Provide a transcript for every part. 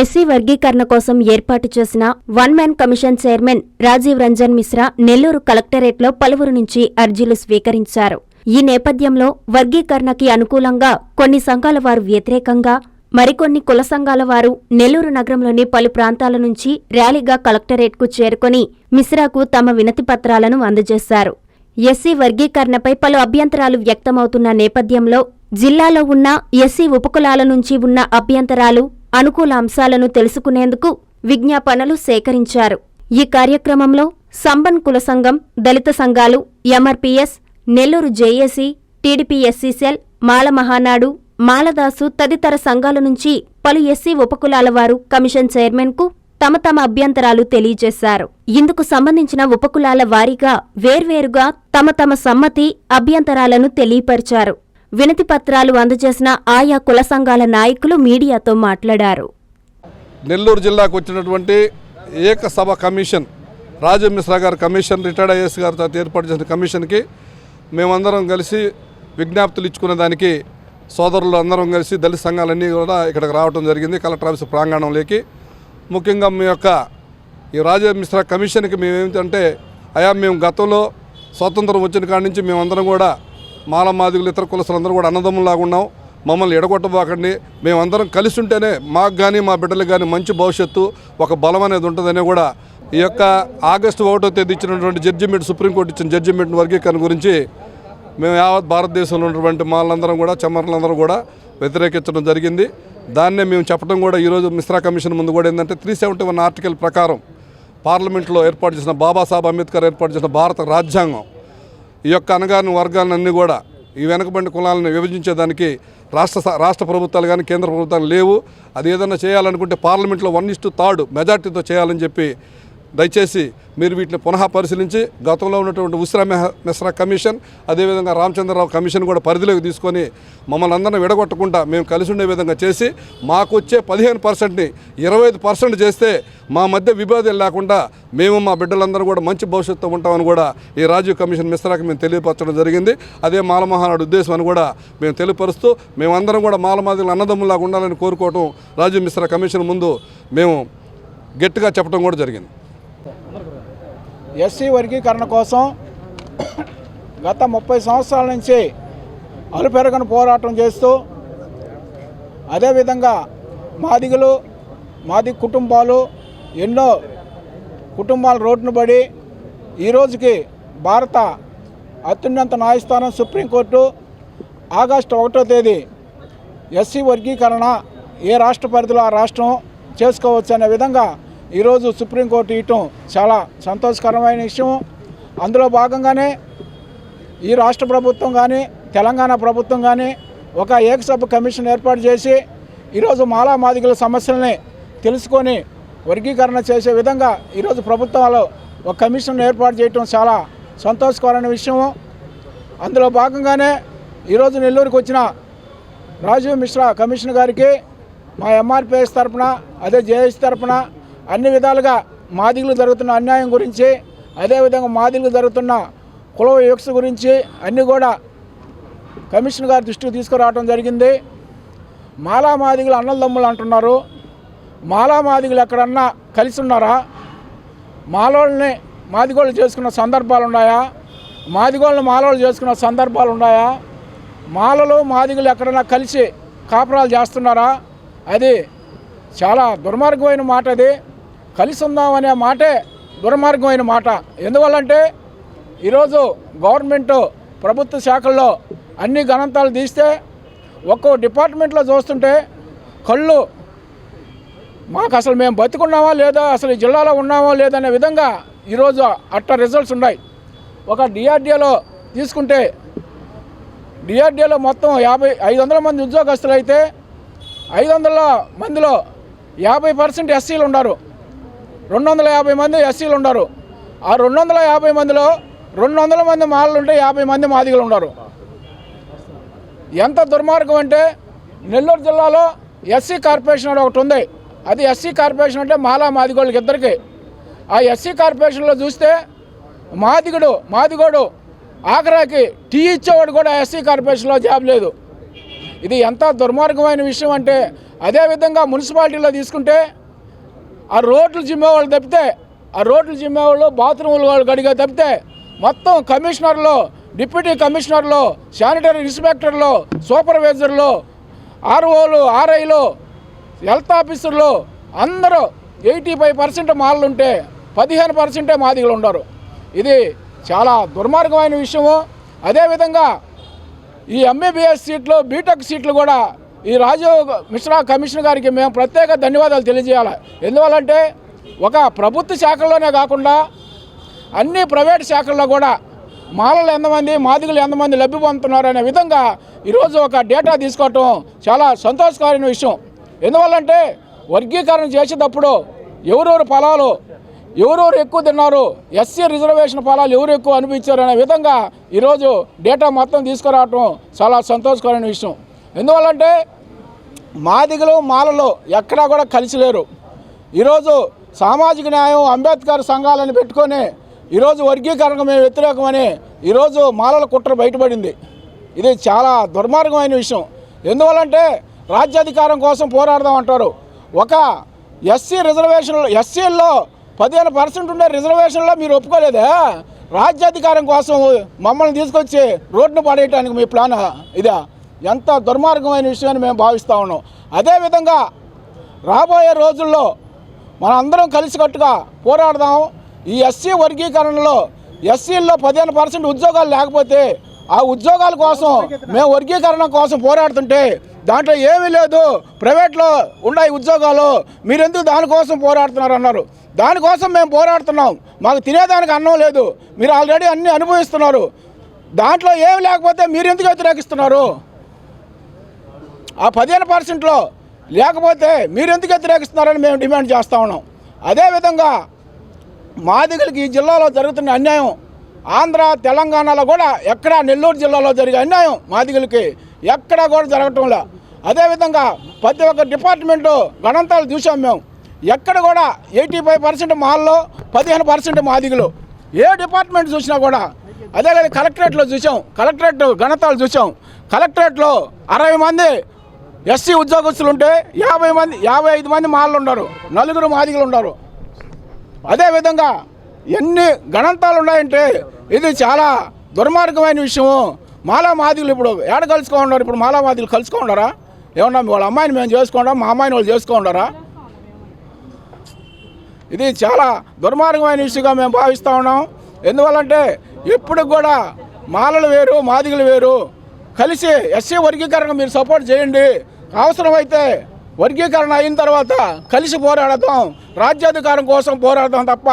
SC వర్గీకరణ కోసం ఏర్పాటు చేసిన one man commission chairman Rajiv Ranjan Mishra Nellore కలెక్టరేట్లో పలువురు నుంచి అర్జీలు స్వీకరించారు. ఈ నేపథ్యంలో వర్గీకరణకి అనుకూలంగా కొన్ని సంఘాల వారు వ్యతిరేకంగా మరికొన్ని కుల సంఘాల వారు నెల్లూరు నగరంలోని పలు ప్రాంతాల నుంచి ర్యాలీగా కలెక్టరేట్కు చేరుకొని మిశ్రాకు తమ వినతి పత్రాలను అందజేశారు. ఎస్సీ వర్గీకరణపై పలు అభ్యంతరాలు వ్యక్తమవుతున్న నేపథ్యంలో జిల్లాలో ఉన్న ఎస్సీ ఉపకులాల నుంచి ఉన్న అభ్యంతరాలు అనుకూల అంశాలను తెలుసుకునేందుకు విజ్ఞాపనలు సేకరించారు. ఈ కార్యక్రమంలో సంబన్ కుల సంఘం దళిత సంఘాలు MRPS Nellore JAC TDP SC cell Mala Mahanadu Maladasu తదితర సంఘాల నుంచి పలు ఎస్సీ ఉపకులాల వారు కమిషన్ చైర్మన్కు తమ తమ అభ్యంతరాలు తెలియజేశారు. ఇందుకు సంబంధించిన ఉపకులాల వారీగా వేర్వేరుగా తమ తమ సమ్మతి అభ్యంతరాలను తెలియపరిచారు. వినతి పత్రాలు అందజేసిన ఆయా కుల సంఘాల నాయకులు మీడియాతో మాట్లాడారు. నెల్లూరు జిల్లాకు వచ్చినటువంటి ఏకసభ కమిషన్ రాజు మిశ్రా గారు కమిషన్ రిటైర్డ్ ఐఏఎస్ గారితో ఏర్పాటు చేసిన కమిషన్కి మేమందరం కలిసి విజ్ఞప్తులు ఇచ్చుకునే దానికి సోదరులు అందరం కలిసి దళిత సంఘాలన్నీ కూడా ఇక్కడికి రావడం జరిగింది కలెక్టర్ ఆఫీస్ ప్రాంగణంలోకి. ముఖ్యంగా మీ యొక్క ఈ రాజు మిశ్రా కమిషన్కి మేమేమిటంటే అయా మేము గతంలో స్వాతంత్రం వచ్చిన కాడి నుంచి మేమందరం కూడా మాలమాదిగులు ఇతర కులసులందరూ కూడా అన్నదమ్ములాగా ఉన్నాం. మమ్మల్ని ఎడగొట్టబోకండి. మేమందరం కలిసి ఉంటేనే మాకు కానీ మా బిడ్డలకు కానీ మంచి భవిష్యత్తు ఒక బలం అనేది ఉంటుందని కూడా ఈ యొక్క ఆగస్టు ఒకటో తేదీ ఇచ్చినటువంటి జడ్జిమెంట్ సుప్రీంకోర్టు ఇచ్చిన జడ్జిమెంట్ వర్గీకరణ గురించి మేము యావత్ భారతదేశంలో ఉన్నటువంటి మాలందరం కూడా చమ్మర్లందరూ కూడా వ్యతిరేకించడం జరిగింది. దాన్నే మేము చెప్పడం కూడా ఈరోజు మిశ్రా కమిషన్ ముందు కూడా ఏంటంటే త్రీ సెవెంటీ వన్ ఆర్టికల్ ప్రకారం పార్లమెంట్లో ఏర్పాటు చేసిన బాబాసాహెబ్ అంబేద్కర్ ఏర్పాటు చేసిన భారత రాజ్యాంగం ఈ యొక్క అనగాని వర్గాలన్నీ కూడా ఈ వెనకబండి కులాలను విభజించేదానికి రాష్ట్ర స- రాష్ట్ర ప్రభుత్వాలు కానీ కేంద్ర ప్రభుత్వాలు లేవు. అది ఏదైనా చేయాలనుకుంటే పార్లమెంట్లో వన్ ఇస్టు థర్డ్ మెజార్టీతో చేయాలని చెప్పి దయచేసి మీరు వీటిని పునః పరిశీలించి గతంలో ఉన్నటువంటి ఉసిరా మెహ మిశ్రా కమిషన్ అదేవిధంగా రామచంద్రరావు కమిషన్ కూడా పరిధిలోకి తీసుకొని మమ్మల్ని అందరిని విడగొట్టకుండా మేము కలిసి ఉండే విధంగా చేసి మాకు వచ్చే పదిహేను పర్సెంట్ని ఇరవై ఐదు పర్సెంట్ చేస్తే మా మధ్య విభేదాలు లేకుండా మేము మా బిడ్డలందరూ కూడా మంచి భవిష్యత్తు ఉంటామని కూడా ఈ రాజీవ్ కమిషన్ మిశ్రాకి మేము తెలియపరచడం జరిగింది. అదే మాలమహానాడు ఉద్దేశం అని కూడా మేము తెలియపరుస్తూ మేమందరం కూడా మాలమాదిలు అన్నదమ్ములాగా ఉండాలని కోరుకోవటం రాజీవ్ మిశ్రా కమిషన్ ముందు మేము గట్టిగా చెప్పడం కూడా జరిగింది. ఎస్సీ వర్గీకరణ కోసం గత ముప్పై సంవత్సరాల నుంచి అలుపెరగని పోరాటం చేస్తూ అదేవిధంగా మాదిగలు మాది కుటుంబాలు ఎన్నో కుటుంబాలు రోడ్డును పడి ఈ రోజుకి భారత అత్యున్నత న్యాయస్థానం సుప్రీంకోర్టు ఆగస్టు ఒకటో తేదీ ఎస్సీ వర్గీకరణ ఏ రాష్ట్ర పరిధిలో ఆ రాష్ట్రం చేసుకోవచ్చు అనే విధంగా ఈరోజు సుప్రీంకోర్టు ఇవ్వటం చాలా సంతోషకరమైన విషయం. అందులో భాగంగానే ఈ రాష్ట్ర ప్రభుత్వం కానీ తెలంగాణ ప్రభుత్వం కానీ ఒక ఏకసభ కమిషన్ ఏర్పాటు చేసి ఈరోజు మాలా మాదిగల సమస్యల్ని తెలుసుకొని వర్గీకరణ చేసే విధంగా ఈరోజు ప్రభుత్వాలు ఒక కమిషన్ ఏర్పాటు చేయటం చాలా సంతోషకరమైన విషయం. అందులో భాగంగానే ఈరోజు నెల్లూరుకు వచ్చిన రాజీవ్ మిశ్రా కమిషన్ గారికి మా ఎంఆర్పిఎస్ తరపున అదే జేఎస్ తరపున అన్ని విధాలుగా మాదిగులు జరుగుతున్న అన్యాయం గురించి అదేవిధంగా మాదిగులు జరుగుతున్న కుల వివక్ష గురించి అన్నీ కూడా కమిషన్ గారి దృష్టికి తీసుకురావడం జరిగింది. మాలా మాదిగులు అన్నదమ్ములు అంటున్నారు. మాలా మాదిగులు ఎక్కడన్నా కలిసి ఉన్నారా? మాలోళ్ళని మాదిగోళ్ళు చేసుకున్న సందర్భాలు ఉన్నాయా? మాదిగోళ్ళని మాలోళ్ళు చేసుకున్న సందర్భాలు ఉన్నాయా? మాలలు మాదిగులు ఎక్కడన్నా కలిసి కాపురాలు చేస్తున్నారా? అది చాలా దుర్మార్గమైన మాట అది. కలిసి ఉందామనే మాటే దుర్మార్గమైన మాట. ఎందువల్లంటే ఈరోజు గవర్నమెంట్ ప్రభుత్వ శాఖల్లో అన్ని గణంతాలు తీస్తే ఒక్కో డిపార్ట్మెంట్లో చూస్తుంటే కళ్ళు మాకు అసలు మేము బతుకున్నామా లేదా అసలు ఈ జిల్లాలో ఉన్నామా లేదనే విధంగా ఈరోజు అట్ట రిజల్ట్స్ ఉన్నాయి. ఒక డిఆర్డిఏలో తీసుకుంటే డిఆర్డిఏలో మొత్తం యాభై ఐదు వందల మంది ఉద్యోగస్తులు అయితే ఐదు వందల మందిలో యాభై పర్సెంట్ ఎస్సీలు ఉన్నారు. రెండు వందల యాభై మంది ఎస్సీలు ఉన్నారు ఆ రెండు వందల యాభై మందిలో రెండు వందల మంది మాలలు ఉంటే యాభై మంది మాదిగలు ఉన్నారు ఎంత దుర్మార్గం అంటే నెల్లూరు జిల్లాలో ఎస్సీ కార్పొరేషన్ అని ఒకటి ఉంది. అది ఎస్సీ కార్పొరేషన్ అంటే మాలా మాదిగోళ్ళకి ఇద్దరికి. ఆ ఎస్సీ కార్పొరేషన్లో చూస్తే మాదిగుడు మాదిగోడు ఆఖరాకి టీ ఇచ్చేవాడు కూడా ఎస్సీ కార్పొరేషన్లో జాబ్ లేదు. ఇది ఎంత దుర్మార్గమైన విషయం అంటే అదేవిధంగా మున్సిపాలిటీలో తీసుకుంటే ఆ రోడ్లు జిమ్మేవాళ్ళు తప్పితే ఆ రోడ్లు జిమ్మేవాళ్ళు బాత్రూములు వాళ్ళు కడిగా తప్పితే మొత్తం కమిషనర్లు డిప్యూటీ కమిషనర్లు శానిటరీ ఇన్స్పెక్టర్లు సూపర్వైజర్లు ఆర్ఓలు ఆర్ఐలు హెల్త్ ఆఫీసర్లు అందరూ ఎయిటీ ఫైవ్ పర్సెంట్ మాలలు ఉంటే పదిహేను పర్సెంటే మాదిగలు ఉండరు. ఇది చాలా దుర్మార్గమైన విషయము. అదేవిధంగా ఈ ఎంబీబీఎస్ సీట్లు బీటెక్ సీట్లు కూడా ఈ రాజీవ్ మిశ్రా కమిషన్ గారికి మేము ప్రత్యేక ధన్యవాదాలు తెలియజేయాలి. ఎందువల్లంటే ఒక ప్రభుత్వ శాఖల్లోనే కాకుండా అన్ని ప్రైవేట్ శాఖల్లో కూడా మాలలు ఎంతమంది మాదిగలు ఎంతమంది లబ్ధి పొందుతున్నారు అనే విధంగా ఈరోజు ఒక డేటా తీసుకోవటం చాలా సంతోషకరమైన విషయం. ఎందువల్లంటే వర్గీకరణ చేసేటప్పుడు ఎవరెవరు ఫలాలు ఎవరెవరు ఎక్కువ తిన్నారు ఎస్సీ రిజర్వేషన్ ఫలాలు ఎవరు ఎక్కువ అనిపించారు అనే విధంగా ఈరోజు డేటా మొత్తం తీసుకురావటం చాలా సంతోషకరమైన విషయం. ఎందువల్లంటే మాదిగలు మాలలు ఎక్కడా కూడా కలిసి లేరు. ఈరోజు సామాజిక న్యాయం అంబేద్కర్ సంఘాలను పెట్టుకొని ఈరోజు వర్గీకరణకు మేము వ్యతిరేకమని ఈరోజు మాలల కుట్ర బయటపడింది. ఇది చాలా దుర్మార్గమైన విషయం. ఎందువల్లంటే రాజ్యాధికారం కోసం పోరాడదాం అంటారు. ఒక ఎస్సీ రిజర్వేషన్లో ఎస్సీల్లో పదిహేను పర్సెంట్ ఉండే రిజర్వేషన్లో మీరు ఒప్పుకోలేదా? రాజ్యాధికారం కోసం మమ్మల్ని తీసుకొచ్చి రోడ్డును పడేయటానికి మీ ప్లాన్ ఇదా? ఎంత దుర్మార్గమైన విషయాన్ని మేము భావిస్తూ ఉన్నాం. అదేవిధంగా రాబోయే రోజుల్లో మనందరం కలిసికట్టుగా పోరాడదాం. ఈ ఎస్సీ వర్గీకరణలో ఎస్సీల్లో పదిహేను పర్సెంట్ ఉద్యోగాలు లేకపోతే ఆ ఉద్యోగాల కోసం మేము వర్గీకరణ కోసం పోరాడుతుంటే దాంట్లో ఏమీ లేదు. ప్రైవేట్లో ఉన్నాయి ఉద్యోగాలు. మీరెందుకు దానికోసం పోరాడుతున్నారు అన్నారు. దానికోసం మేము పోరాడుతున్నాం. మాకు తినేదానికి అన్నం లేదు. మీరు ఆల్రెడీ అన్నీ అనుభవిస్తున్నారు. దాంట్లో ఏమి లేకపోతే మీరు ఎందుకు వ్యతిరేకిస్తున్నారు? ఆ పదిహేను పర్సెంట్లో లేకపోతే మీరు ఎందుకు వ్యతిరేకిస్తున్నారని మేము డిమాండ్ చేస్తూ ఉన్నాం. అదేవిధంగా మాదిగలకి ఈ జిల్లాలో జరుగుతున్న అన్యాయం ఆంధ్ర తెలంగాణలో కూడా ఎక్కడ నెల్లూరు జిల్లాలో జరిగే అన్యాయం మాదిగలకి ఎక్కడా కూడా జరగటంలా అదేవిధంగా ప్రతి ఒక్క డిపార్ట్మెంటు గణంతాలు చూసాం మేము. ఎక్కడ కూడా ఎయిటీ ఫైవ్ పర్సెంట్ మాల్లో పదిహేను పర్సెంట్ మాదిగలు ఏ డిపార్ట్మెంట్ చూసినా కూడా అదే కలెక్టరేట్లో చూసాం. కలెక్టరేట్ గణతాలు చూసాం. కలెక్టరేట్లో అరవై మంది ఎస్సీ ఉద్యోగస్తులు ఉంటే యాభై మంది యాభై ఐదు మంది మాళ్ళు ఉన్నారు నలుగురు మాదిగలు ఉన్నారు అదేవిధంగా ఎన్ని గణంతాలు ఉన్నాయంటే ఇది చాలా దుర్మార్గమైన విషయము. మాలా మాదిగలు ఇప్పుడు ఏడ కలుసుకోండారు ఇప్పుడు మాలా మాదిగలు కలుసుకోండారా ఏమన్నా వాళ్ళ అమ్మాయిని మేము చేసుకోండా మా అమ్మాయిని వాళ్ళు చేసుకోండారా ఇది చాలా దుర్మార్గమైన విషయంగా మేము భావిస్తూ ఉన్నాం. ఎందువల్లంటే ఎప్పుడు కూడా మాలలు వేరు మాదిగలు వేరు. కలిసి ఎస్సీ వర్గీకరణకు మీరు సపోర్ట్ చేయండి. అవసరమైతే వర్గీకరణ అయిన తర్వాత కలిసి పోరాడతాం. రాజ్యాధికారం కోసం పోరాడతాం తప్ప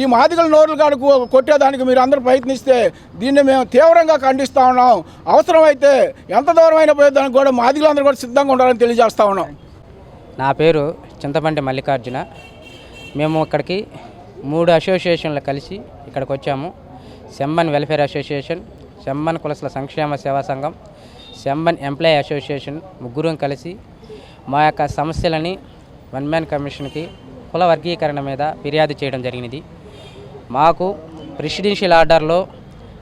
ఈ మాదిగల నోరులు కాడు కొట్టేదానికి మీరు అందరూ ప్రయత్నిస్తే దీన్ని మేము తీవ్రంగా ఖండిస్తూ ఉన్నాం. అవసరమైతే ఎంత దూరమైన పోయేదానికి కూడా మాదిగలందరూ కూడా సిద్ధంగా ఉండాలని తెలియజేస్తా ఉన్నాం. నా పేరు చింతపండి మల్లికార్జున. మేము ఇక్కడికి మూడు అసోసియేషన్లు కలిసి ఇక్కడికి వచ్చాము. సెంబన్ వెల్ఫేర్ అసోసియేషన్ శంబన్ కులసుల సంక్షేమ సేవా సంఘం శంబన్ ఎంప్లాయీ అసోసియేషన్ ముగ్గురం కలిసి మా యొక్క సమస్యలని వన్ మ్యాన్ కమిషన్కి కుల వర్గీకరణ మీద ఫిర్యాదు చేయడం జరిగినది. మాకు ప్రెసిడెన్షియల్ ఆర్డర్లో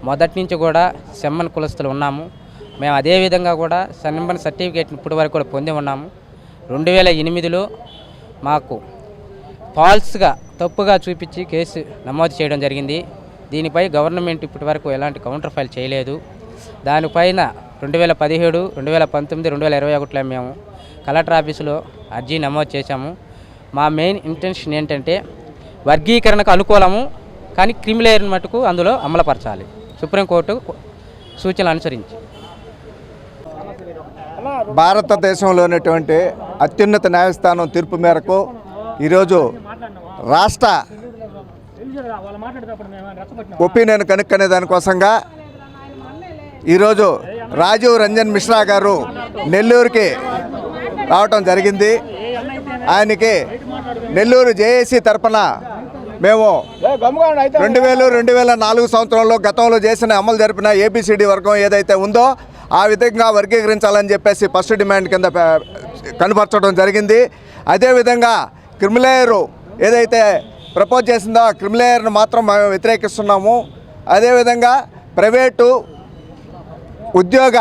మొదటి నుంచి కూడా సెమ్మన్ కులస్తులు ఉన్నాము. మేము అదేవిధంగా కూడా సెమ్మన్ సర్టిఫికేట్ ఇప్పటి వరకు కూడా పొంది ఉన్నాము. రెండు వేల ఎనిమిదిలో మాకు ఫాల్స్గా తప్పుగా చూపించి కేసు నమోదు చేయడం జరిగింది. దీనిపై గవర్నమెంట్ ఇప్పటి వరకు ఎలాంటి కౌంటర్ ఫైల్ చేయలేదు. దానిపైన రెండు వేల పదిహేడు రెండు వేల పంతొమ్మిది రెండు వేల ఇరవై ఒకటిలో మేము కలెక్టర్ ఆఫీసులో అర్జీ నమోదు చేశాము. మా మెయిన్ ఇంటెన్షన్ ఏంటంటే వర్గీకరణకు అనుకూలము కానీ క్రిమిలేయర్ మటుకు అందులో అమలుపరచాలి. సుప్రీంకోర్టు సూచనలు అనుసరించి. భారతదేశంలో ఉన్నటువంటి అత్యున్నత న్యాయస్థానం తీర్పు మేరకు ఈరోజు రాష్ట్ర ఒపీనియన్ కనుక్కునే దానికోసంగా ఈరోజు రాజీవ్ రంజన్ మిశ్రా గారు నెల్లూరుకి రావటం జరిగింది. ఆయనకి నెల్లూరు జేఏసీ తరపున మేము రెండు వేలు రెండు వేల నాలుగు సంవత్సరంలో గతంలో చేసిన అమలు జరిపిన ఏబిసిడి వర్గం ఏదైతే ఉందో ఆ విధంగా వర్గీకరించాలని చెప్పేసి ఫస్ట్ డిమాండ్ కింద కనపరచడం జరిగింది. అదేవిధంగా క్రిమిలేయర్ ఏదైతే ప్రపోజ్ చేసిందో ఆ క్రిమిలేయర్ను మాత్రం మేము వ్యతిరేకిస్తున్నాము. అదేవిధంగా ప్రైవేటు ఉద్యోగ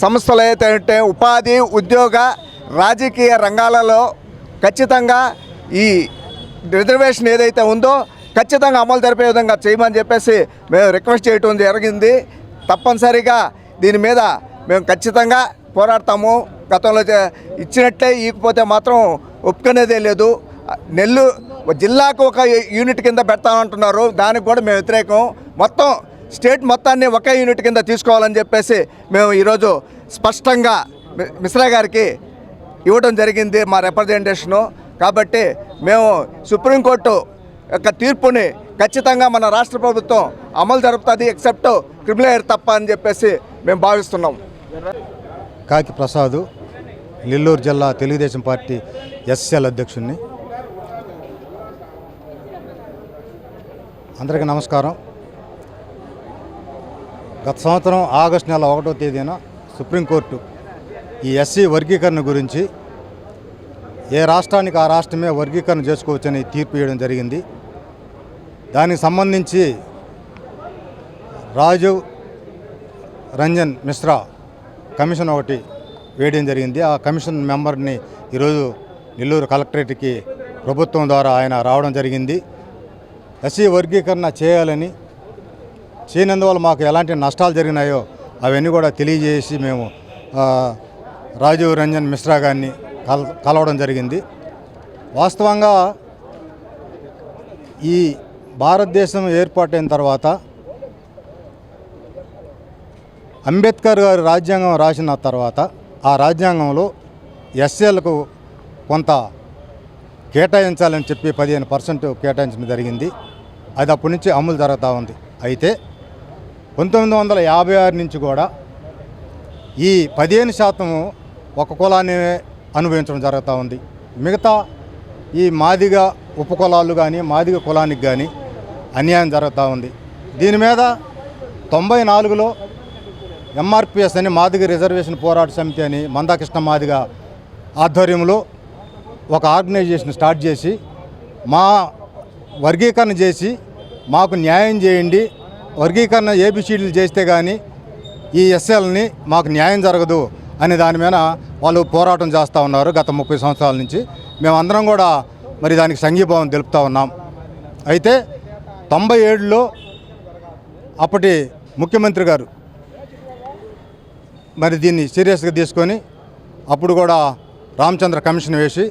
సంస్థలు ఏదైతే ఉపాధి ఉద్యోగ రాజకీయ రంగాలలో ఖచ్చితంగా ఈ రిజర్వేషన్ ఏదైతే ఉందో ఖచ్చితంగా అమలు జరిపే విధంగా చేయమని చెప్పేసి మేము రిక్వెస్ట్ చేయటం జరిగింది. తప్పనిసరిగా దీని మీద మేము ఖచ్చితంగా పోరాడతాము. గతంలో ఇచ్చినట్లే ఇకపోతే మాత్రం ఒప్పుకునేదే లేదు. నెల్లు జిల్లాకు ఒక యూనిట్ కింద పెడతామంటున్నారు దానికి కూడా మేము వ్యతిరేకం. మొత్తం స్టేట్ మొత్తాన్ని ఒకే యూనిట్ కింద తీసుకోవాలని చెప్పేసి మేము ఈరోజు స్పష్టంగా మిశ్రా గారికి ఇవ్వడం జరిగింది మా రిప్రజెంటేషను. కాబట్టి మేము సుప్రీంకోర్టు యొక్క తీర్పుని ఖచ్చితంగా మన రాష్ట్ర ప్రభుత్వం అమలు జరుపుతుంది ఎక్సెప్ట్ క్రిమినల్ తప్ప అని చెప్పేసి మేము భావిస్తున్నాం. కాకి ప్రసాదు నెల్లూరు జిల్లా తెలుగుదేశం పార్టీ ఎస్ఎల్ అధ్యక్షుడిని అందరికీ నమస్కారం. గత సంవత్సరం ఆగస్టు నెల ఒకటో తేదీన సుప్రీంకోర్టు ఈ ఎస్సీ వర్గీకరణ గురించి ఏ రాష్ట్రానికి ఆ రాష్ట్రమే వర్గీకరణ చేసుకోవచ్చని తీర్పు ఇవ్వడం జరిగింది. దానికి సంబంధించి రాజీవ్ రంజన్ మిశ్రా కమిషన్ ఒకటి వేయడం జరిగింది. ఆ కమిషన్ మెంబర్ని ఈరోజు నెల్లూరు కలెక్టరేట్కి ప్రభుత్వం ద్వారా ఆయన రావడం జరిగింది. ఎస్సీ వర్గీకరణ చేయాలని చేయనందువల్ల మాకు ఎలాంటి నష్టాలు జరిగినాయో అవన్నీ కూడా తెలియజేసి మేము రాజీవ్ రంజన్ మిశ్రా గారిని కల కలవడం జరిగింది. వాస్తవంగా ఈ భారతదేశం ఏర్పాటైన తర్వాత అంబేద్కర్ గారు రాజ్యాంగం రాసిన తర్వాత ఆ రాజ్యాంగంలో ఎస్సీలకు కొంత కేటాయించాలని చెప్పి పదిహేను పర్సెంట్ కేటాయించడం జరిగింది. అది అప్పటి నుంచి అమలు జరుగుతూ ఉంది. అయితే పంతొమ్మిది వందల యాభై ఆరు నుంచి కూడా ఈ పదిహేను శాతం ఒక కులాన్ని అనుభవించడం జరుగుతూ ఉంది. మిగతా ఈ మాదిగ ఉపకులాలు కానీ మాదిగ కులానికి కానీ అన్యాయం జరుగుతూ ఉంది. దీని మీద తొంభై నాలుగులో ఎంఆర్పిఎస్ అని మాదిగ రిజర్వేషన్ పోరాట సమితి అని మందాకృష్ణ మాదిగ ఆధ్వర్యంలో ఒక ఆర్గనైజేషన్ స్టార్ట్ చేసి మా వర్గీకరణ చేసి మాకు న్యాయం చేయండి. వర్గీకరణ ఏబిసిడీలు చేస్తే కానీ ఈ ఎస్ఎల్ని మాకు న్యాయం జరగదు అనే దాని మీద వాళ్ళు పోరాటం చేస్తూ ఉన్నారు గత ముప్పై సంవత్సరాల నుంచి. మేమందరం కూడా మరి దానికి సంఘీభావం తెలుపుతూ ఉన్నాం. అయితే తొంభై ఏడులో అప్పటి ముఖ్యమంత్రి గారు మరి దీన్ని సీరియస్గా తీసుకొని అప్పుడు కూడా రామచంద్ర కమిషన్ వేసి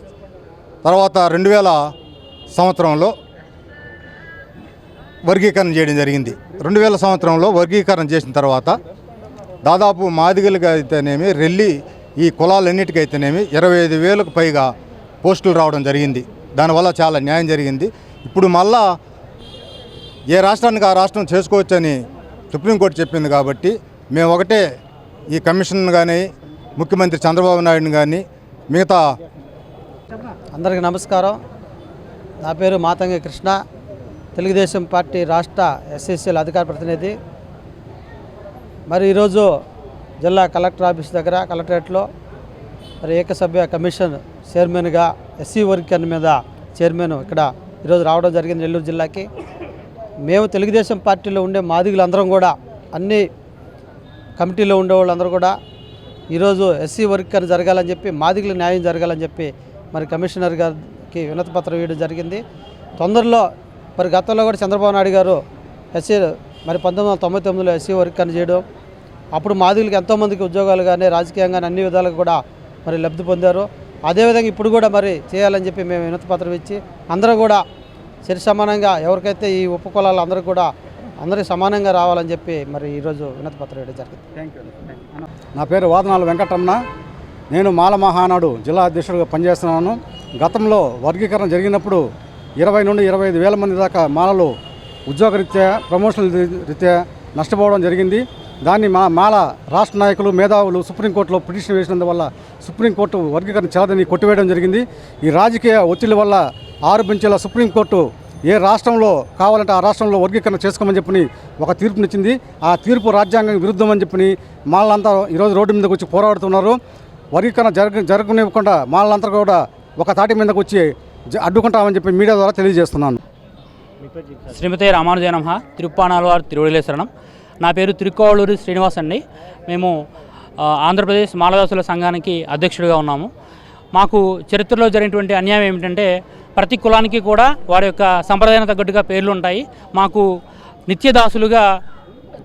తర్వాత రెండు వేల సంవత్సరంలో వర్గీకరణ చేయడం జరిగింది. రెండు వేల సంవత్సరంలో వర్గీకరణ చేసిన తర్వాత దాదాపు మాదిగలుగా అయితేనేమి రెల్లి ఈ కులాలన్నిటికైతేనేమి ఇరవై ఐదు వేలకు పైగా పోస్టులు రావడం జరిగింది. దానివల్ల చాలా న్యాయం జరిగింది. ఇప్పుడు మళ్ళా ఏ రాష్ట్రానికి ఆ రాష్ట్రం చేసుకోవచ్చని సుప్రీంకోర్టు చెప్పింది కాబట్టి మేము ఒకటే ఈ కమిషన్ కానీ ముఖ్యమంత్రి చంద్రబాబు నాయుడు కానీ మిగతా అందరికీ నమస్కారం. నా పేరు మాతంగి కృష్ణ. తెలుగుదేశం పార్టీ రాష్ట్ర ఎస్ఎస్ఎల్ అధికార ప్రతినిధి. మరి ఈరోజు జిల్లా కలెక్టర్ ఆఫీస్ దగ్గర కలెక్టరేట్లో మరి ఏకసభ్య కమిషన్ చైర్మన్గా ఎస్సీ వర్గీకరణ మీద చైర్మన్ ఇక్కడ ఈరోజు రావడం జరిగింది నెల్లూరు జిల్లాకి. మేము తెలుగుదేశం పార్టీలో ఉండే మాదిగులందరం కూడా అన్ని కమిటీలో ఉండే వాళ్ళందరూ కూడా ఈరోజు ఎస్సీ వర్గీకరణ జరగాలని చెప్పి మాదిగుల న్యాయం జరగాలని చెప్పి మరి కమిషనర్ గారికి వినతి పత్రం ఇవ్వడం జరిగింది. తొందరలో మరి గతంలో కూడా చంద్రబాబు నాయుడు గారు ఎస్సీ మరి పంతొమ్మిది వందల తొంభై తొమ్మిదిలో ఎస్సీ వర్గీకరణ చేయడం అప్పుడు మాదిగలకు ఎంతోమందికి ఉద్యోగాలు కానీ రాజకీయంగా అన్ని విధాలుగా కూడా మరి లబ్ధి పొందారు. అదేవిధంగా ఇప్పుడు కూడా మరి చేయాలని చెప్పి మేము వినతి పత్రం ఇచ్చి అందరూ కూడా సరి సమానంగా ఎవరికైతే ఈ ఉపకులాలు అందరూ కూడా అందరూ సమానంగా రావాలని చెప్పి మరి ఈరోజు వినతి పత్రం ఇవ్వడం జరిగింది. నా పేరు వాదనాల వెంకటరమణ. నేను మాల మహానాడు జిల్లా అధ్యక్షుడిగా పనిచేస్తున్నాను. గతంలో వర్గీకరణ జరిగినప్పుడు ఇరవై నుండి ఇరవై ఐదు వేల మంది దాకా మాలలు ఉద్యోగరీత్యా ప్రమోషనల్ రీత్యా నష్టపోవడం జరిగింది. దాన్ని మా మాల రాష్ట్ర నాయకులు మేధావులు సుప్రీంకోర్టులో పిటిషన్ వేసినందువల్ల సుప్రీంకోర్టు వర్గీకరణ చెల్లదని కొట్టివేయడం జరిగింది. ఈ రాజకీయ ఒత్తిడి వల్ల ఆరు బెంచీల సుప్రీంకోర్టు ఏ రాష్ట్రంలో కావాలంటే ఆ రాష్ట్రంలో వర్గీకరణ చేసుకోమని చెప్పని ఒక తీర్పునిచ్చింది. ఆ తీర్పు రాజ్యాంగం విరుద్ధమని చెప్పని మాలంతా ఈరోజు రోడ్డు మీదకి వచ్చి పోరాడుతున్నారు. వర్గీకరణ జరగ జరగనివ్వకుండా మాలంతా కూడా ఒక తాటి మీదకి వచ్చి అడ్డుకుంటామని చెప్పి మీడియా ద్వారా తెలియజేస్తున్నాను. శ్రీమతి రామానుజనమ తిరుప్పానాలు తిరువడిలేశ్వరణం నా పేరు తిరుకోవలూరి శ్రీనివాస్ అండి. మేము ఆంధ్రప్రదేశ్ మాలదాసుల సంఘానికి అధ్యక్షుడిగా ఉన్నాము. మాకు చరిత్రలో జరిగినటువంటి అన్యాయం ఏమిటంటే ప్రతి కులానికి కూడా వారి యొక్క సంప్రదాయం తగ్గట్టుగా పేర్లు ఉంటాయి. మాకు నిత్యదాసులుగా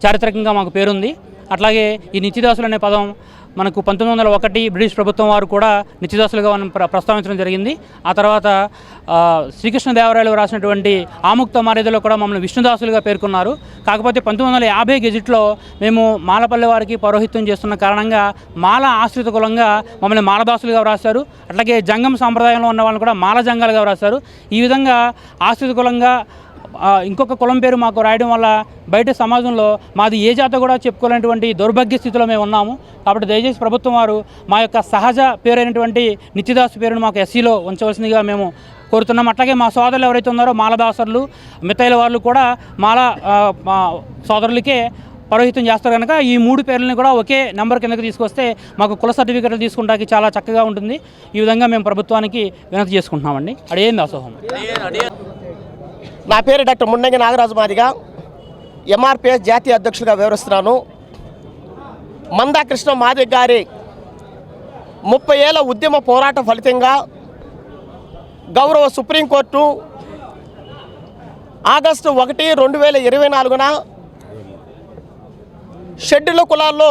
చారిత్రకంగా మాకు పేరుంది. అట్లాగే ఈ నిత్యదాసులు అనే పదం మనకు పంతొమ్మిది వందల ఒకటి బ్రిటిష్ ప్రభుత్వం వారు కూడా నిత్యదాసులుగా మనం ప్ర ప్రస్తావించడం జరిగింది. ఆ తర్వాత శ్రీకృష్ణదేవరాయలు రాసినటువంటి ఆముక్త మర్యాదలో కూడా మమ్మల్ని విష్ణుదాసులుగా పేర్కొన్నారు. కాకపోతే పంతొమ్మిది వందల యాభై గెజిట్లో మేము మాలపల్లి వారికి పౌరోహిత్యం చేస్తున్న కారణంగా మాల ఆశ్రిత కులంగా మమ్మల్ని మాలదాసులుగా రాశారు అట్లాగే జంగం సాంప్రదాయంలో ఉన్న వాళ్ళని కూడా మాల జంగాలుగా రాశారు ఈ విధంగా ఆశ్రిత కులంగా ఇంకొక కులం పేరు మాకు రాయడం వల్ల బయట సమాజంలో మాది ఏ జాత కూడా చెప్పుకోలేనటువంటి దౌర్భాగ్య స్థితిలో మేము ఉన్నాము. కాబట్టి దయచేసి ప్రభుత్వం వారు మా యొక్క సహజ పేరైనటువంటి నిత్యదాసు పేరును మాకు ఎస్సీలో ఉంచవలసిందిగా మేము కోరుతున్నాం అట్లాగే మా సోదరులు ఎవరైతే ఉన్నారో మాలదాసరులు మిత్తైల వాళ్ళు కూడా మాల సోదరులకే పరోహితం చేస్తారు కనుక ఈ మూడు పేర్లను కూడా ఒకే నెంబర్ కిందకి తీసుకొస్తే మాకు కుల సర్టిఫికెట్లు తీసుకుంటానికి చాలా చక్కగా ఉంటుంది. ఈ విధంగా మేము ప్రభుత్వానికి వినతి చేసుకుంటున్నామండి. అదేం అసోహం నా పేరు డాక్టర్ ముండంగి నాగరాజు మాదిగా. ఎంఆర్పిఎస్ జాతీయ అధ్యక్షులుగా వివరిస్తున్నాను. మందా కృష్ణ మాదిగ గారి ముప్పై ఏళ్ళ ఉద్యమ పోరాట ఫలితంగా గౌరవ సుప్రీంకోర్టు ఆగస్టు ఒకటి రెండు వేల ఇరవై నాలుగున షెడ్యూల్ కులాల్లో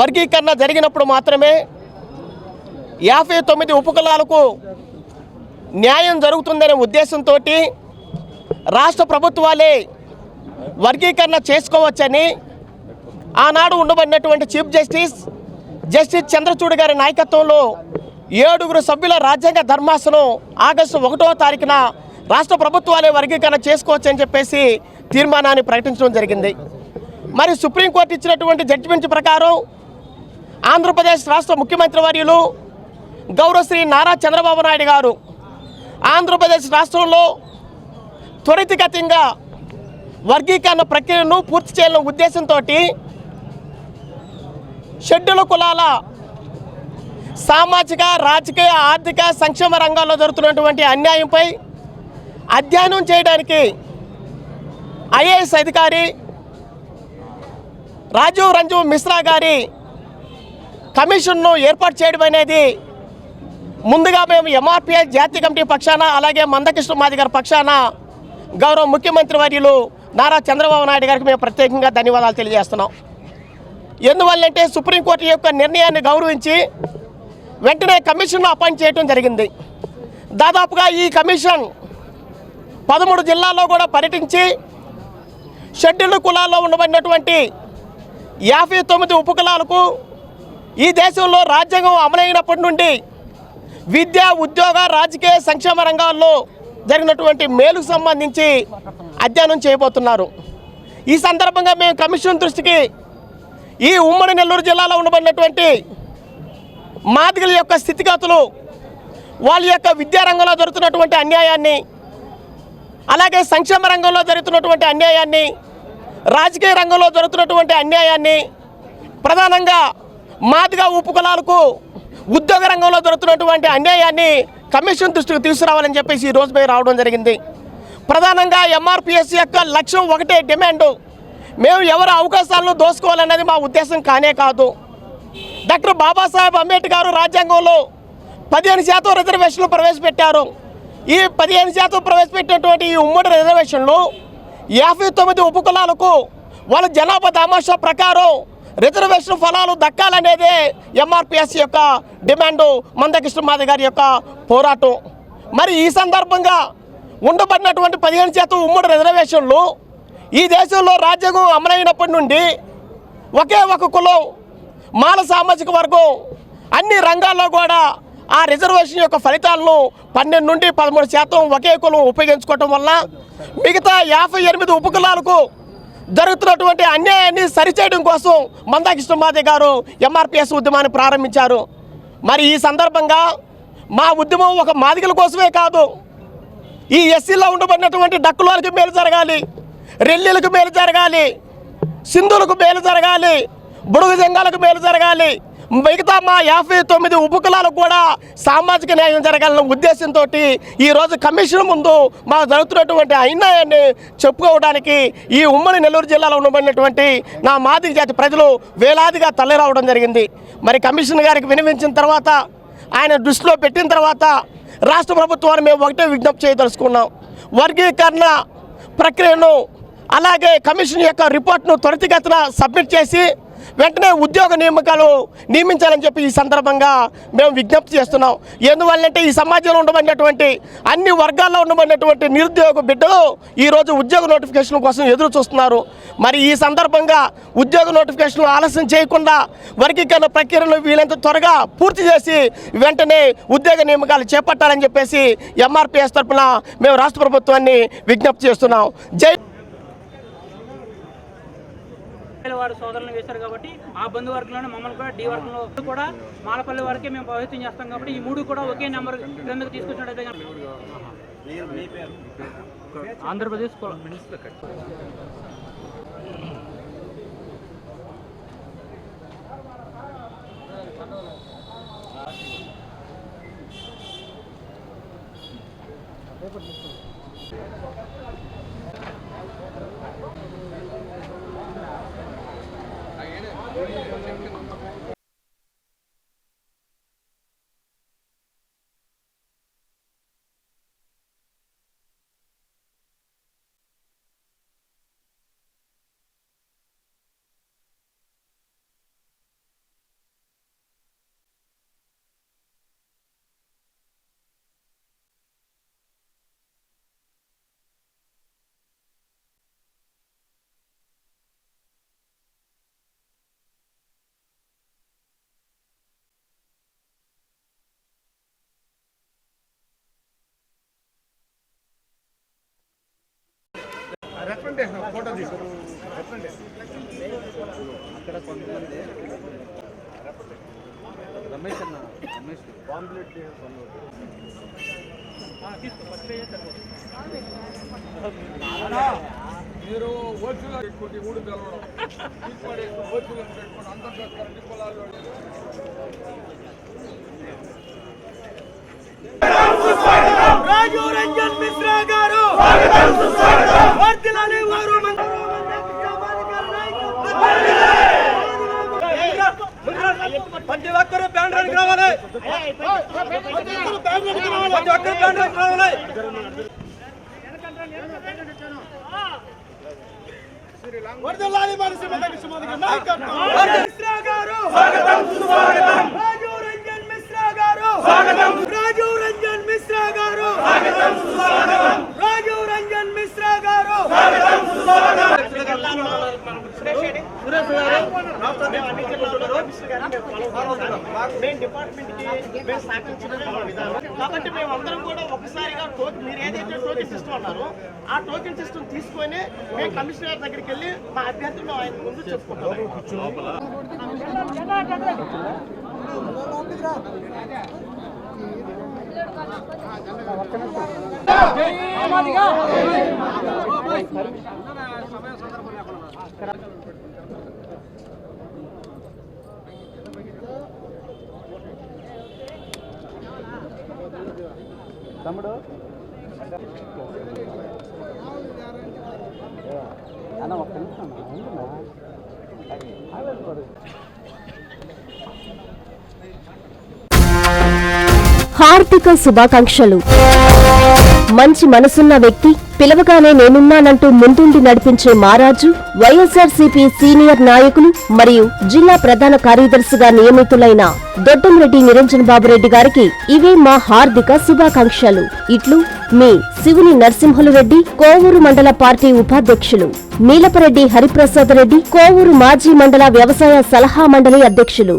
వర్గీకరణ జరిగినప్పుడు మాత్రమే యాభై తొమ్మిది ఉపకులాలకు న్యాయం జరుగుతుందనే ఉద్దేశంతో రాష్ట్ర ప్రభుత్వాలే వర్గీకరణ చేసుకోవచ్చని ఆనాడు ఉండబడినటువంటి చీఫ్ జస్టిస్ జస్టిస్ చంద్రచూడ్ గారి నాయకత్వంలో ఏడుగురు సభ్యుల రాజ్యాంగ ధర్మాసనం ఆగస్టు ఒకటో తారీఖున రాష్ట్ర ప్రభుత్వాలే వర్గీకరణ చేసుకోవచ్చని చెప్పేసి తీర్మానాన్ని ప్రకటించడం జరిగింది. మరి సుప్రీంకోర్టు ఇచ్చినటువంటి జడ్జిమెంట్ ప్రకారం ఆంధ్రప్రదేశ్ రాష్ట్ర ముఖ్యమంత్రి వర్యులు గౌరవశ్రీ నారా చంద్రబాబు నాయుడు గారు ఆంధ్రప్రదేశ్ రాష్ట్రంలో త్వరితగతంగా వర్గీకరణ ప్రక్రియను పూర్తి చేయాలనే ఉద్దేశంతో షెడ్యూల్ కులాల సామాజిక రాజకీయ ఆర్థిక సంక్షేమ రంగాల్లో జరుగుతున్నటువంటి అన్యాయంపై అధ్యయనం చేయడానికి ఐఏఎస్ అధికారి రాజీవ్ రంజు మిశ్రా గారి కమిషన్ను ఏర్పాటు చేయడం అనేది ముందుగా మేము ఎంఆర్పిఎస్ జాతీయ కమిటీ పక్షాన అలాగే మందకృష్ణ మాది గారి పక్షాన గౌరవ ముఖ్యమంత్రి వర్యులు నారా చంద్రబాబు నాయుడు గారికి మేము ప్రత్యేకంగా ధన్యవాదాలు తెలియజేస్తున్నాం. ఎందువల్లంటే సుప్రీంకోర్టు యొక్క నిర్ణయాన్ని గౌరవించి వెంటనే కమిషన్ను అపాయింట్ చేయడం జరిగింది. దాదాపుగా ఈ కమిషన్ పదమూడు జిల్లాల్లో కూడా పర్యటించి షెడ్యూల్డ్ కులాల్లో ఉండబడినటువంటి యాభై తొమ్మిది ఉపకులాలకు ఈ దేశంలో రాజ్యాంగం అమలైనప్పటి నుండి విద్య ఉద్యోగ రాజకీయ సంక్షేమ రంగాల్లో జరిగినటువంటి మేలుకు సంబంధించి అధ్యయనం చేయబోతున్నారు. ఈ సందర్భంగా మేము కమిషన్ దృష్టికి ఈ ఉమ్మడి నెల్లూరు జిల్లాలో ఉండబడినటువంటి మాదిగల యొక్క స్థితిగతులు వాళ్ళ యొక్క విద్యారంగంలో జరుగుతున్నటువంటి అన్యాయాన్ని అలాగే సంక్షేమ రంగంలో జరుగుతున్నటువంటి అన్యాయాన్ని రాజకీయ రంగంలో జరుగుతున్నటువంటి అన్యాయాన్ని ప్రధానంగా మాదిగా ఉపకులాలకు ఉద్యోగ రంగంలో జరుగుతున్నటువంటి అన్యాయాన్ని కమిషన్ దృష్టికి తీసుకురావాలని చెప్పేసి ఈ రోజు మేము రావడం జరిగింది. ప్రధానంగా ఎంఆర్పిఎస్ యొక్క లక్ష్యం ఒకటే డిమాండ్. మేము ఎవరి అవకాశాలను దోసుకోవాలన్నది మా ఉద్దేశం కానే కాదు. డాక్టర్ బాబాసాహెబ్ అంబేద్కర్ రాజ్యాంగంలో పదిహేను శాతం రిజర్వేషన్లు ప్రవేశపెట్టారు. ఈ పదిహేను శాతం ప్రవేశపెట్టినటువంటి ఈ ఉమ్మడి రిజర్వేషన్లు యాభై తొమ్మిది ఉపకులాలకు వాళ్ళ జనాభా దామాషా ప్రకారం రిజర్వేషన్ ఫలాలు దక్కాలనేదే ఎంఆర్పిఎస్ యొక్క డిమాండు. మందకృష్ణమాది గారి యొక్క పోరాటం. మరి ఈ సందర్భంగా ఉండబడినటువంటి పదిహేను శాతం ఉమ్మడి రిజర్వేషన్లు ఈ దేశంలో రాజ్యాంగం అమలైనప్పటి నుండి ఒకే ఒక కులం మాల సామాజిక వర్గం అన్ని రంగాల్లో కూడా ఆ రిజర్వేషన్ యొక్క ఫలితాలను పన్నెండు నుండి పదమూడు శాతం ఒకే కులం ఉపయోగించుకోవటం వల్ల మిగతా యాభై ఎనిమిది ఉపకులాలకు జరుగుతున్నటువంటి అన్యాయాన్ని సరిచేయడం కోసం మందాకృష్ణ మాదే గారు ఎంఆర్పిఎస్ ఉద్యమాన్ని ప్రారంభించారు. మరి ఈ సందర్భంగా మా ఉద్యమం ఒక మాదిగల కోసమే కాదు ఈ ఎస్సీలో ఉండబడినటువంటి డక్కులకి మేలు జరగాలి రెల్లీలకు మేలు జరగాలి సింధులకు మేలు జరగాలి బుడుగు జంగాలకు మేలు జరగాలి మిగతా మా యాభై తొమ్మిది ఉపకులాలకు కూడా సామాజిక న్యాయం జరగాలన్న ఉద్దేశంతో ఈరోజు కమిషన్ ముందు మా జరుగుతున్నటువంటి అన్యాయాన్ని చెప్పుకోవడానికి ఈ ఉమ్మడి నెల్లూరు జిల్లాలో ఉండబడినటువంటి నా మాదిరి జాతి ప్రజలు వేలాదిగా తల్లిరావడం జరిగింది. మరి కమిషన్ గారికి వినిపించిన తర్వాత ఆయన దృష్టిలో పెట్టిన తర్వాత రాష్ట్ర ప్రభుత్వాన్ని మేము ఒకటే విజ్ఞప్తి చేయదలుచుకున్నాం. వర్గీకరణ ప్రక్రియను అలాగే కమిషన్ యొక్క రిపోర్ట్ను త్వరితగతిన సబ్మిట్ చేసి వెంటనే ఉద్యోగ నియామకాలు నియమించాలని చెప్పి ఈ సందర్భంగా మేము విజ్ఞప్తి చేస్తున్నాం. ఎందువల్లంటే ఈ సమాజంలో ఉండబడినటువంటి అన్ని వర్గాల్లో ఉండబడినటువంటి నిరుద్యోగ బిడ్డలు ఈరోజు ఉద్యోగ నోటిఫికేషన్ కోసం ఎదురు చూస్తున్నారు. మరి ఈ సందర్భంగా ఉద్యోగ నోటిఫికేషన్ ఆలస్యం చేయకుండా వర్గీకరణ ప్రక్రియను వీలైనంత త్వరగా పూర్తి చేసి వెంటనే ఉద్యోగ నియామకాలు చేపట్టాలని చెప్పేసి ఎంఆర్పిఎస్ తరఫున మేము రాష్ట్ర ప్రభుత్వాన్ని విజ్ఞప్తి చేస్తున్నాం. జై వారు సోదరులను వేశారు కాబట్టి ఆ బంధు వర్గంలోనే మమ్మల్ని కూడా డి వర్గంలో కూడా మాలపల్లి వరకే మేము ప్రభావితం చేస్తాం కాబట్టి ఈ మూడు కూడా ఒకే నెంబర్ క్రిందకు తీసుకొచ్చినట్టయితే కనుక ఆంధ్రప్రదేశ్ కుల- మీరు ఓట్లు పెట్టుకుంటే ఊడు తెలవడం. తీసుకోడేసి ఓట్లు పెట్టుకుని అన్ని పొలాల్లో. రాజు రంజన్ మిశ్రా గారు వర్ధిల్లాలి వారు ప్రతి ఒక్కరు బ్యాండ్రానికి రావాలి ప్రతి ఒక్కరు బ్యాండ్రానికి రావాలి ప్రతి ఒక్కరు బ్యాండ్రానికి రావాలి వర్ధిల్లాలి మన శ్రీమతి కృష్ణమూర్తి గారి నాయకత్వం మిశ్రా గారు స్వాగతం సుస్వాగతం రాజు రంజన్ మిశ్రా గారు స్వాగతం రాజు రంజన్ మిశ్రా గారు స్వాగతం సుస్వాగతం రాజు రంజన్ మిశ్రా గారు స్వాగతం సుస్వాగతం సురేష్ గారు రాష్ట్ర అన్ని జిల్లాల్లో మెయిన్ డిపార్ట్మెంట్కి మేము సహకరించడం మా విధానం కాబట్టి మేము అందరం కూడా ఒకసారిగా టోకెన్ మీరు ఏదైతే టోకెన్ సిస్టమ్ అన్నారో ఆ టోకెన్ సిస్టమ్ తీసుకొని మేము కమిషనర్ దగ్గరికి వెళ్ళి మా అభ్యర్థులు ఆయన ముందు చెప్పుకుంటాం తమ్ముడు అన్న ఒక్క నిమిషం అన్న. ఉండున్నా. ఆగదు. హార్దిక శుభాకాంక్షలు. మంచి మనసున్న వ్యక్తి పిలవగానే నేనున్నానంటూ ముందుండి నడిపించే మారాజు వైఎస్ఆర్సీపీ సీనియర్ నాయకులు మరియు జిల్లా ప్రధాన కార్యదర్శిగా నియమితులైన దొడ్డంరెడ్డి నిరంజన్ బాబురెడ్డి గారికి ఇవే మా హార్దిక శుభాకాంక్షలు. ఇట్లు మీ శివుని నరసింహులు రెడ్డి కోవూరు మండల పార్టీ ఉపాధ్యక్షులు. నీలపరెడ్డి హరిప్రసాద్ రెడ్డి కోవూరు మాజీ మండల వ్యవసాయ సలహా మండలి అధ్యక్షులు.